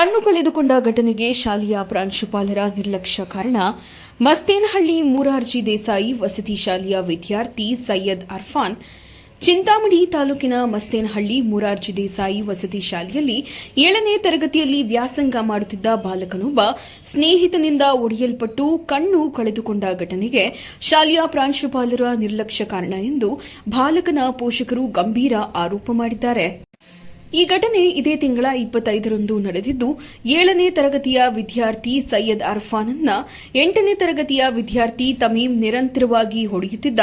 ಕಣ್ಣು ಕಳೆದುಕೊಂಡ ಘಟನೆಗೆ ಶಾಲೆಯ ಪ್ರಾಂಶುಪಾಲರ ನಿರ್ಲಕ್ಷ್ಯ ಕಾರಣ ಮಸ್ತೇನಹಳ್ಳಿ ಮೂರಾರ್ಜಿ ದೇಸಾಯಿ ವಸತಿ ಶಾಲೆಯ ವಿದ್ಯಾರ್ಥಿ ಸೈಯದ್ ಅರ್ಫಾನ್. ಚಿಂತಾಮಣಿ ತಾಲೂಕಿನ ಮಸ್ತೇನಹಳ್ಳಿ ಮೂರಾರ್ಜಿ ದೇಸಾಯಿ ವಸತಿ ಶಾಲೆಯಲ್ಲಿ ಏಳನೇ ತರಗತಿಯಲ್ಲಿ ವ್ಯಾಸಂಗ ಮಾಡುತ್ತಿದ್ದ ಬಾಲಕನೊಬ್ಬ ಸ್ನೇಹಿತನಿಂದ ಒಡೆಯಲ್ಪಟ್ಟು ಕಣ್ಣು ಕಳೆದುಕೊಂಡ ಘಟನೆಗೆ ಶಾಲೆಯ ಪ್ರಾಂಶುಪಾಲರ ನಿರ್ಲಕ್ಷ್ಯ ಕಾರಣ ಎಂದು ಬಾಲಕನ ಪೋಷಕರು ಗಂಭೀರ ಆರೋಪ ಮಾಡಿದ್ದಾರೆ. ಈ ಘಟನೆ ಇದೇ ತಿಂಗಳ ಇಪ್ಪತ್ತೈದರಂದು ನಡೆದಿದ್ದು, ಏಳನೇ ತರಗತಿಯ ವಿದ್ಯಾರ್ಥಿ ಸೈಯದ್ ಅರ್ಫಾನನ್ನ ಎಂಟನೇ ತರಗತಿಯ ವಿದ್ಯಾರ್ಥಿ ತಮೀಮ್ ನಿರಂತರವಾಗಿ ಹೊಡೆಯುತ್ತಿದ್ದ.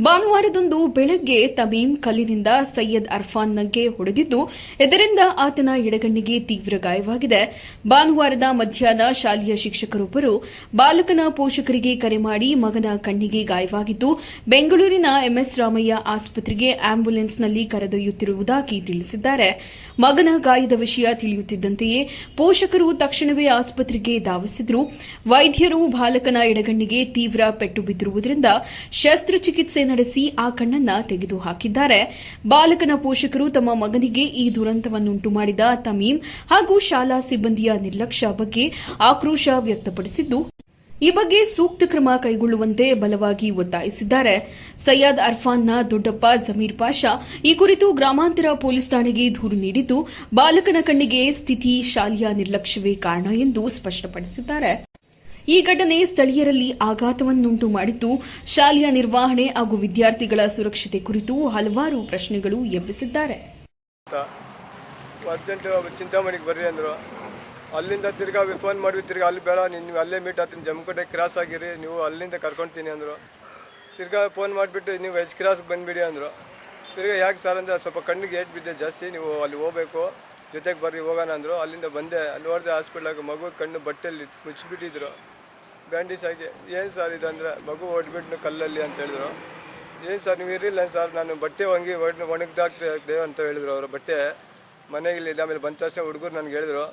ಭಾನುವಾರದಂದು ಬೆಳಗ್ಗೆ ತಮೀಮ್ ಕಲ್ಲಿನಿಂದ ಸೈಯದ್ ಅರ್ಫಾನ್ಗೆ ಹೊಡೆದಿದ್ದು, ಇದರಿಂದ ಆತನ ಎಡಗಣ್ಣಿಗೆ ತೀವ್ರ ಗಾಯವಾಗಿದೆ. ಭಾನುವಾರದ ಮಧ್ಯಾಹ್ನ ಶಾಲೆಯ ಶಿಕ್ಷಕರೊಬ್ಬರು ಬಾಲಕನ ಪೋಷಕರಿಗೆ ಕರೆ ಮಾಡಿ ಮಗನ ಕಣ್ಣಿಗೆ ಗಾಯವಾಗಿದ್ದು, ಬೆಂಗಳೂರಿನ ಎಂಎಸ್ ರಾಮಯ್ಯ ಆಸ್ಪತ್ರೆಗೆ ಆಂಬ್ಯುಲೆನ್ಸ್ನಲ್ಲಿ ಕರೆದೊಯ್ಯುತ್ತಿರುವುದಾಗಿ ತಿಳಿಸಿದ್ದಾರೆ. ಮಗನ ಗಾಯದ ವಿಷಯ ತಿಳಿಯುತ್ತಿದ್ದಂತೆಯೇ ಪೋಷಕರು ತಕ್ಷಣವೇ ಆಸ್ಪತ್ರೆಗೆ ಧಾವಿಸಿದ್ರು. ವೈದ್ಯರು ಬಾಲಕನ ಎಡಗಣ್ಣಿಗೆ ತೀವ್ರ ಪೆಟ್ಟು ಬಿದ್ದಿರುವುದರಿಂದ ಶಸ್ತ್ರಚಿಕಿತ್ಸೆ ನಡೆಸಿ ಆ ಕಣ್ಣನ್ನ ತೆಗೆದುಹಾಕಿದ್ದಾರೆ. ಬಾಲಕನ ಪೋಷಕರು ತಮ್ಮ ಮಗನಿಗೆ ಈ ದುರಂತವನ್ನುಂಟು ಮಾಡಿದ ತಮೀಂ ಹಾಗೂ ಶಾಲಾ ಸಿಬ್ಬಂದಿಯ ನಿರ್ಲಕ್ಷ್ಯ ಬಗ್ಗೆ ಆಕ್ರೋಶ ವ್ಯಕ್ತಪಡಿಸಿದ್ದು. ಈ ಬಗ್ಗೆ ಸೂಕ್ತ ಕ್ರಮ ಕೈಗೊಳ್ಳುವಂತೆ ಬಲವಾಗಿ ಒತ್ತಾಯಿಸಿದ್ದಾರೆ. ಸಯ್ಯದ್ ಅರ್ಫಾನ್ನ ದೊಡ್ಡಪ್ಪ ಜಮೀರ್ ಪಾಷಾ ಈ ಕುರಿತು ಗ್ರಾಮಾಂತರ ಪೊಲೀಸ್ ಠಾಣೆಗೆ ದೂರು ನೀಡಿದ್ದು, ಬಾಲಕನ ಕಣ್ಣಿಗೆ ಸ್ಥಿತಿ ಶಾಲೆಯ ನಿರ್ಲಕ್ಷ್ಯವೇ ಕಾರಣ ಎಂದು ಸ್ಪಷ್ಟಪಡಿಸಿದ್ದಾರೆ. ಈ ಘಟನೆ ಸ್ಥಳೀಯರಲ್ಲಿ ಆಘಾತವನ್ನುಂಟು ಮಾಡಿದ್ದು, ಶಾಲೆಯ ನಿರ್ವಹಣೆ ಹಾಗೂ ವಿದ್ಯಾರ್ಥಿಗಳ ಸುರಕ್ಷತೆ ಕುರಿತು ಹಲವಾರು ಪ್ರಶ್ನೆಗಳು ಎಬ್ಬಿಸಿದ್ದಾರೆ. ಅಲ್ಲಿಂದ ತಿರ್ಗಾ ಫೋನ್ ಮಾಡಿ ತಿರ್ಗಾ ಅಲ್ಲಿ ಬೇಡ ನೀವು ಅಲ್ಲೇ ಮೀಟ್ ಆಗ್ತೀನಿ ಕಡೆ ಕ್ರಾಸ್ ಆಗಿರಿ, ನೀವು ಅಲ್ಲಿಂದ ಕರ್ಕೊಳ್ತೀನಿ ಅಂದರು. ತಿರ್ಗಾ ಫೋನ್ ಮಾಡಿಬಿಟ್ಟು ನೀವು ಎಚ್ ಕ್ರಾಸ್ಗೆ ಬಂದುಬಿಡಿ ಅಂದರು. ತಿರ್ಗಾ ಯಾಕೆ ಸರ್ ಅಂದರೆ ಸ್ವಲ್ಪ ಕಣ್ಣಿಗೆ ಏಟ್ ಬಿದ್ದೆ ಜಾಸ್ತಿ, ನೀವು ಅಲ್ಲಿ ಹೋಗ್ಬೇಕು, ಜೊತೆಗೆ ಬರ್ರಿ ಹೋಗೋಣ ಅಂದರು. ಅಲ್ಲಿಂದ ಬಂದೆ, ಅಲ್ಲಿ ನೋಡಿದೆ ಹಾಸ್ಪಿಟ್ಲಾಗ ಮಗು ಕಣ್ಣು ಬಟ್ಟೆಯಲ್ಲಿ ಮುಚ್ಚಿಬಿಟ್ಟಿದ್ರು. ಬ್ಯಾಂಡೇಜ್ ಆಗಿ ಏನು ಸರ್ ಇದಂದರೆ? ಮಗು ಹೊಡ್ಬಿಟ್ಟು ಕಲ್ಲಲ್ಲಿ ಅಂತ ಹೇಳಿದ್ರು. ಏನು ಸರ್ ನೀವು ಇರಲಿಲ್ಲ ಸರ್ ನಾನು ಬಟ್ಟೆ ಒಣಗಿ ಒಣ ಒಣಗ್ದಾಕ್ದೆ ಅಂತ ಹೇಳಿದ್ರು ಅವರು ಬಟ್ಟೆ. ಮನೆಗೆ ಆಮೇಲೆ ಬಂದ ತಕ್ಷಣ ಹುಡುಗರು ನನಗೆ ಹೇಳಿದ್ರು.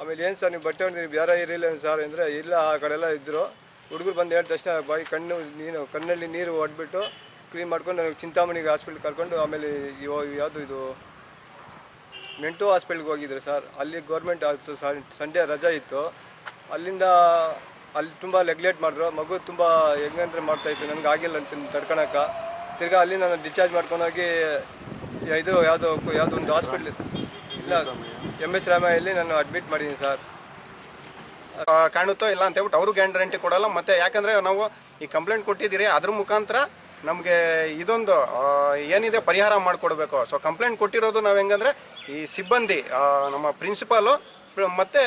ಆಮೇಲೆ ಏನು ಸರ್, ನೀವು ಬಟ್ಟೆ ಒಣಗಿ ಬೇರೆ ಇರಲಿಲ್ಲ ಸರ್ ಅಂದರೆ ಇಲ್ಲ, ಆ ಕಡೆ ಎಲ್ಲ ಇದ್ದರು ಹುಡುಗರು ಬಂದು ಹೇಳಿದ ತಕ್ಷಣ ಬಾಯಿ ಕಣ್ಣು, ನೀನು ಕಣ್ಣಲ್ಲಿ ನೀರು ಹೊಡ್ಬಿಟ್ಟು ಕ್ಲೀನ್ ಮಾಡ್ಕೊಂಡು ನನಗೆ ಚಿಂತಾಮಣಿಗೆ ಹಾಸ್ಪಿಟ್ಲ್ ಕರ್ಕೊಂಡು ಆಮೇಲೆ ಇವಾಗ ಯಾವುದು ಇದು ಮೆಂಟೋ ಹಾಸ್ಪಿಟ್ಲ್ಗೆ ಹೋಗಿದ್ರು ಸರ್. ಅಲ್ಲಿ ಗೌರ್ಮೆಂಟ್ ಸಂಡೇ ರಜಾ ಇತ್ತು. ಅಲ್ಲಿಂದ ಅಲ್ಲಿ ತುಂಬ ನೆಗ್ಲೆಕ್ಟ್ ಮಾಡಿದ್ರು ಮಗು ತುಂಬ ಹೆಂಗಂದ್ರೆ ಮಾಡ್ತಾಯಿತ್ತು ನನಗೆ ಆಗಿಲ್ಲ ಅಂತ ತಡ್ಕೊಳಕ್ಕೆ ತಿರ್ಗಾ ಅಲ್ಲಿ ನಾನು ಡಿಸ್ಚಾರ್ಜ್ ಮಾಡ್ಕೊಂಡೋಗಿ, ಇದು ಯಾವುದೋ ಯಾವುದೋ ಒಂದು ಹಾಸ್ಪಿಟ್ಲ್ ಎಂ ಎಸ್ ರಾಮಯ್ಯಲ್ಲಿ ನಾನು ಅಡ್ಮಿಟ್ ಮಾಡಿದ್ದೀನಿ ಸರ್ ಕಾಣುತ್ತೋ ಇಲ್ಲ ಅಂತ ಹೇಳ್ಬಿಟ್ಟು ಅವರು ಗ್ಯಾರಂಟಿ ಕೊಡಲ್ಲ, ಮತ್ತೆ ಯಾಕಂದ್ರೆ ನಾವು ಈ ಕಂಪ್ಲೇಂಟ್ ಕೊಟ್ಟಿದ್ದೀರಿ, ಅದ್ರ ಮುಖಾಂತರ ನಮಗೆ ಇದೊಂದು ಏನಿದೆ ಪರಿಹಾರ ಮಾಡಿಕೊಡ್ಬೇಕು. ಸೊ ಕಂಪ್ಲೇಂಟ್ ಕೊಟ್ಟಿರೋದು ನಾವು ಹೆಂಗಂದ್ರೆ ಈ ಸಿಬ್ಬಂದಿ ನಮ್ಮ ಪ್ರಿನ್ಸಿಪಾಲು ಮತ್ತೆ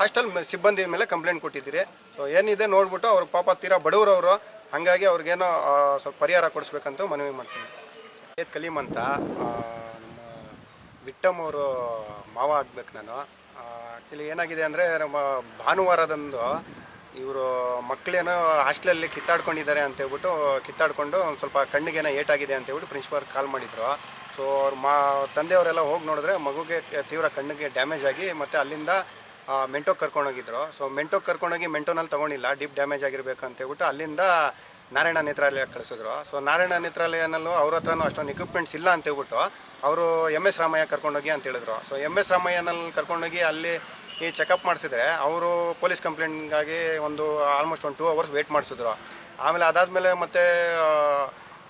ಹಾಸ್ಟೆಲ್ ಸಿಬ್ಬಂದಿ ಮೇಲೆ ಕಂಪ್ಲೇಂಟ್ ಕೊಟ್ಟಿದ್ದೀರಿ. ಸೊ ಏನಿದೆ ನೋಡ್ಬಿಟ್ಟು ಅವ್ರ ಪಾಪ ತೀರಾ ಬಡವರವರು, ಹಾಗಾಗಿ ಅವ್ರಿಗೇನೋ ಸ್ವಲ್ಪ ಪರಿಹಾರ ಕೊಡಿಸ್ಬೇಕಂತ ಮನವಿ ಮಾಡ್ತೀನಿ. ಕಲೀಮ್ ಅಂತ ವಿಟ್ಟಮ್ ಅವರು ಮಾವ ಆಗ್ಬೇಕು ನಾನು. ಆ್ಯಕ್ಚುಲಿ ಏನಾಗಿದೆ ಅಂದರೆ ನಮ್ಮ ಭಾನುವಾರದಂದು ಇವರು ಮಕ್ಕಳೇನೋ ಹಾಸ್ಟೆಲಲ್ಲಿ ಕಿತ್ತಾಡ್ಕೊಂಡಿದ್ದಾರೆ ಅಂತ ಹೇಳ್ಬಿಟ್ಟು ಕಿತ್ತಾಡ್ಕೊಂಡು ಒಂದು ಸ್ವಲ್ಪ ಕಣ್ಣಿಗೇನೋ ಏಟಾಗಿದೆ ಅಂತ ಹೇಳ್ಬಿಟ್ಟು ಪ್ರಿನ್ಸಿಪಾಲ್ ಕಾಲ್ ಮಾಡಿದ್ರು. ಸೊ ಅವ್ರ ಮಾ ತಂದೆಯವರೆಲ್ಲ ಹೋಗಿ ನೋಡಿದ್ರೆ ಮಗುಗೆ ತೀವ್ರ ಕಣ್ಣಿಗೆ ಡ್ಯಾಮೇಜ್ ಆಗಿ ಮತ್ತು ಅಲ್ಲಿಂದ ಮೆಂಟೋಗೆ ಕರ್ಕೊಂಡೋಗಿದ್ರು. ಸೊ ಮೆಂಟೋಗೆ ಕರ್ಕೊಂಡೋಗಿ ಮೆಂಟೋನಲ್ಲಿ ತೊಗೊಂಡಿಲ್ಲ. ಡೀಪ್ ಡ್ಯಾಮೇಜ್ ಆಗಿರಬೇಕು ಅಂತ ಹೇಳ್ಬಿಟ್ಟು ಅಲ್ಲಿಂದ ನಾರಾಯಣ ನೇತ್ರಾಲಯ ಕಳಿಸಿದ್ರು. ಸೊ ನಾರಾಯಣ ನೇತ್ರಾಲಯನಲ್ಲೂ ಅವ್ರ ಹತ್ರನೂ ಅಷ್ಟೊಂದು ಎಕ್ವಿಪ್ಮೆಂಟ್ಸ್ ಇಲ್ಲ ಅಂತ ಹೇಳ್ಬಿಟ್ಟು ಅವರು ಎಂ ಎಸ್ ರಾಮಯ್ಯ ಕರ್ಕೊಂಡೋಗಿ ಅಂತ ಹೇಳಿದ್ರು. ಸೊ ಎಂ ಎಸ್ ರಾಮಯ್ಯನಲ್ಲಿ ಕರ್ಕೊಂಡೋಗಿ ಅಲ್ಲಿ ಈ ಚೆಕಪ್ ಮಾಡಿಸಿದ್ರೆ ಅವರು ಪೊಲೀಸ್ ಕಂಪ್ಲೇಂಟ್ಗಾಗಿ ಒಂದು ಆಲ್ಮೋಸ್ಟ್ ಒಂದು ಟೂ ಅವರ್ಸ್ ವೇಟ್ ಮಾಡಿಸಿದ್ರು. ಆಮೇಲೆ ಅದಾದಮೇಲೆ ಮತ್ತೆ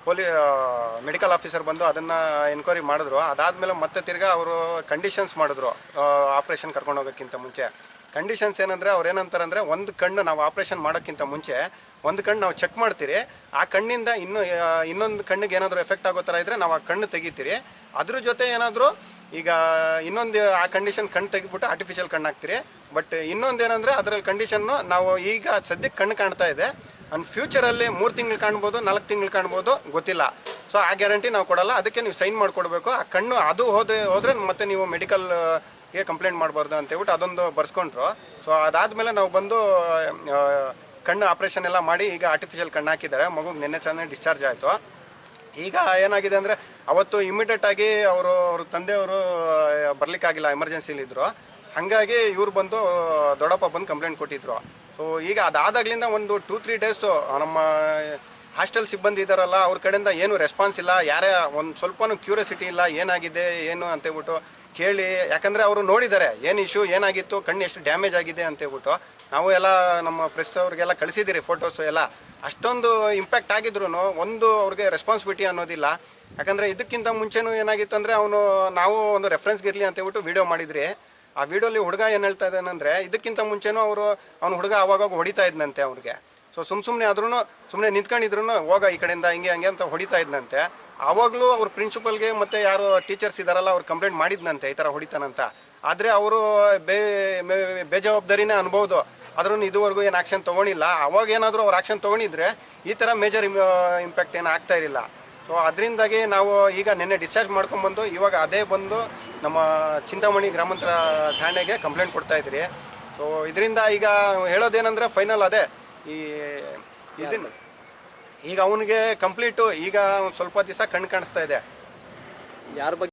ಪೊಲೀ ಮೆಡಿಕಲ್ ಆಫೀಸರ್ ಬಂದು ಅದನ್ನು ಎನ್ಕ್ವೈರಿ ಮಾಡಿದ್ರು. ಅದಾದಮೇಲೆ ಮತ್ತೆ ತಿರ್ಗಾ ಅವರು ಕಂಡೀಷನ್ಸ್ ಮಾಡಿದ್ರು. ಆಪ್ರೇಷನ್ ಕರ್ಕೊಂಡು ಹೋಗೋಕ್ಕಿಂತ ಮುಂಚೆ. ಕಂಡೀಷನ್ಸ್ ಏನಂದರೆ ಅವ್ರು ಏನಂತಾರೆ ಒಂದು ಕಣ್ಣು ನಾವು ಆಪ್ರೇಷನ್ ಮಾಡೋಕ್ಕಿಂತ ಮುಂಚೆ ಒಂದು ಕಣ್ಣು ನಾವು ಚೆಕ್ ಮಾಡ್ತೀರಿ. ಆ ಕಣ್ಣಿಂದ ಇನ್ನು ಇನ್ನೊಂದು ಕಣ್ಣಿಗೆ ಏನಾದರೂ ಎಫೆಕ್ಟ್ ಆಗೋ ಥರ ಇದ್ದರೆ ನಾವು ಆ ಕಣ್ಣು ತೆಗಿತೀರಿ. ಅದ್ರ ಜೊತೆ ಏನಾದರೂ ಈಗ ಇನ್ನೊಂದು, ಆ ಕಂಡೀಷನ್ ಕಣ್ಣು ತೆಗಿಬಿಟ್ಟು ಆರ್ಟಿಫಿಷಿಯಲ್ ಕಣ್ಣು ಹಾಕ್ತೀರಿ. ಬಟ್ ಇನ್ನೊಂದು ಏನಂದರೆ ಅದರಲ್ಲಿ ಕಂಡೀಷನ್ನು ನಾವು ಈಗ ಸದ್ಯಕ್ಕೆ ಕಣ್ಣು ಕಾಣ್ತಾ ಇದೆ. ಅಂಡ್ ಫ್ಯೂಚರಲ್ಲಿ ಮೂರು ತಿಂಗಳು ಕಾಣ್ಬೋದು, ನಾಲ್ಕು ತಿಂಗಳು ಕಾಣ್ಬೋದು, ಗೊತ್ತಿಲ್ಲ. ಸೊ ಆ ಗ್ಯಾರಂಟಿ ನಾವು ಕೊಡಲ್ಲ. ಅದಕ್ಕೆ ನೀವು ಸೈನ್ ಮಾಡಿಕೊಡ್ಬೇಕು. ಆ ಕಣ್ಣು ಅದು ಹೋದ್ರೆ, ಹೋದರೆ ಮತ್ತೆ ನೀವು ಮೆಡಿಕಲ್ಗೆ ಕಂಪ್ಲೇಂಟ್ ಮಾಡಬಾರ್ದು ಅಂತ ಹೇಳ್ಬಿಟ್ಟು ಅದೊಂದು ಬರ್ಸ್ಕೊಂಡ್ರು. ಸೊ ಅದಾದಮೇಲೆ ನಾವು ಬಂದು ಕಣ್ಣು ಆಪ್ರೇಷನ್ ಎಲ್ಲ ಮಾಡಿ ಈಗ ಆರ್ಟಿಫಿಷಿಯಲ್ ಕಣ್ಣು ಹಾಕಿದ್ದಾರೆ. ಮಗುಗೆ ನಿನ್ನೆ ಚೆನ್ನಾಗಿ ಡಿಸ್ಚಾರ್ಜ್ ಆಯಿತು. ಈಗ ಏನಾಗಿದೆ ಅಂದರೆ, ಅವತ್ತು ಇಮಿಡಿಯೇಟ್ ಆಗಿ ಅವರು, ಅವ್ರ ತಂದೆಯವರು ಬರಲಿಕ್ಕಾಗಿಲ್ಲ ಎಮರ್ಜೆನ್ಸಿಲಿದ್ದರು ಹಾಗಾಗಿ ಇವ್ರು ಬಂದು ದೊಡ್ಡಪ್ಪ ಬಂದು ಕಂಪ್ಲೇಂಟ್ ಕೊಟ್ಟಿದ್ರು. ಸೊ ಈಗ ಅದಾದಾಗ್ಲಿಂದ ಒಂದು ಟೂ ತ್ರೀ ಡೇಸು ನಮ್ಮ ಹಾಸ್ಟೆಲ್ ಸಿಬ್ಬಂದಿ ಇದ್ದಾರಲ್ಲ ಅವ್ರ ಕಡೆಯಿಂದ ಏನು ರೆಸ್ಪಾನ್ಸ್ ಇಲ್ಲ. ಯಾರೇ ಒಂದು ಸ್ವಲ್ಪನೂ ಕ್ಯೂರಿಯಾಸಿಟಿ ಇಲ್ಲ, ಏನಾಗಿದೆ, ಏನು ಅಂತೇಳ್ಬಿಟ್ಟು ಕೇಳಿ. ಯಾಕಂದರೆ ಅವರು ನೋಡಿದ್ದಾರೆ ಏನು ಇಶ್ಯೂ ಏನಾಗಿತ್ತು, ಕಣ್ಣು ಎಷ್ಟು ಡ್ಯಾಮೇಜ್ ಆಗಿದೆ ಅಂತೇಳ್ಬಿಟ್ಟು. ನಾವು ಎಲ್ಲ ನಮ್ಮ ಪ್ರೆಸ್ ಅವ್ರಿಗೆಲ್ಲ ಕಳಿಸಿದ್ದೀರಿ ಫೋಟೋಸು ಎಲ್ಲ. ಅಷ್ಟೊಂದು ಇಂಪ್ಯಾಕ್ಟ್ ಆಗಿದ್ರು ಒಂದು ಅವ್ರಿಗೆ ರೆಸ್ಪಾನ್ಸಿಬಿಲಿಟಿ ಅನ್ನೋದಿಲ್ಲ. ಯಾಕಂದರೆ ಇದಕ್ಕಿಂತ ಮುಂಚೆನೂ ಏನಾಗಿತ್ತು ಅಂದರೆ ಅವನು, ನಾವು ಒಂದು ರೆಫರೆನ್ಸ್ಗೆ ಇರಲಿ ಅಂತೇಳ್ಬಿಟ್ಟು ವಿಡಿಯೋ ಮಾಡಿದ್ರಿ. ಆ ವಿಡಿಯೋಲಿ ಹುಡುಗ ಏನು ಹೇಳ್ತಾ ಇದ್ದಾನಂದ್ರೆ ಇದಕ್ಕಿಂತ ಮುಂಚೆನೂ ಅವರು ಅವ್ನ ಹುಡುಗ ಅವಾಗ ಹೊಡಿತಾ ಇದ್ನಂತೆ ಅವ್ರಿಗೆ. ಸೊ ಸುಮ್ ಸುಮ್ಮನೆ ಆದ್ರೂ ಸುಮ್ಮನೆ ನಿಂತ್ಕೊಂಡಿದ್ರು ಹೋಗ ಈ ಕಡೆಯಿಂದ ಹಿಂಗೆ ಹಂಗೆ ಅಂತ ಹೊಡಿತಾ ಇದ್ನಂತೆ. ಆವಾಗಲೂ ಅವ್ರ ಪ್ರಿನ್ಸಿಪಲ್ಗೆ ಮತ್ತು ಯಾರು ಟೀಚರ್ಸ್ ಇದ್ದಾರಲ್ಲ ಅವ್ರು ಕಂಪ್ಲೇಂಟ್ ಮಾಡಿದ್ನಂತೆ ಈ ಥರ ಹೊಡಿತಾನಂತ. ಆದರೆ ಅವರು ಬೇ ಬೇಜವಾಬ್ದಾರಿನೇ ಅನ್ಬೋದು. ಆದ್ರೂ ಇದುವರೆಗೂ ಏನು ಆ್ಯಕ್ಷನ್ ತೊಗೊಂಡಿಲ್ಲ ಅವಾಗ ಏನಾದರೂ ಅವ್ರು ಆ್ಯಕ್ಷನ್ ತೊಗೊಂಡಿದ್ರೆ ಈ ಥರ ಮೇಜರ್ ಇಂಪ್ಯಾಕ್ಟ್ ಏನು ಆಗ್ತಾ ಇರಲಿಲ್ಲ. ಸೊ ಅದರಿಂದಾಗಿ ನಾವು ಈಗ ನಿನ್ನೆ ಡಿಸ್ಚಾರ್ಜ್ ಮಾಡ್ಕೊಂಬಂದು ಇವಾಗ ಅದೇ ಬಂದು ನಮ್ಮ ಚಿಂತಾಮಣಿ ಗ್ರಾಮಾಂತರ ಠಾಣೆಗೆ ಕಂಪ್ಲೇಂಟ್ ಕೊಡ್ತಾ ಇದ್ರಿ ಸೊ ಇದರಿಂದ ಈಗ ಹೇಳೋದೇನಂದರೆ ಫೈನಲ್ ಅದೇ ಈ ಇದನ್ನು. ಈಗ ಅವನಿಗೆ ಕಂಪ್ಲೀಟು ಈಗ ಸ್ವಲ್ಪ ದಿವಸ ಕಣ್ಣು ಕಾಣಿಸ್ತಾ ಇದೆ. ಯಾರ ಬಗ್ಗೆ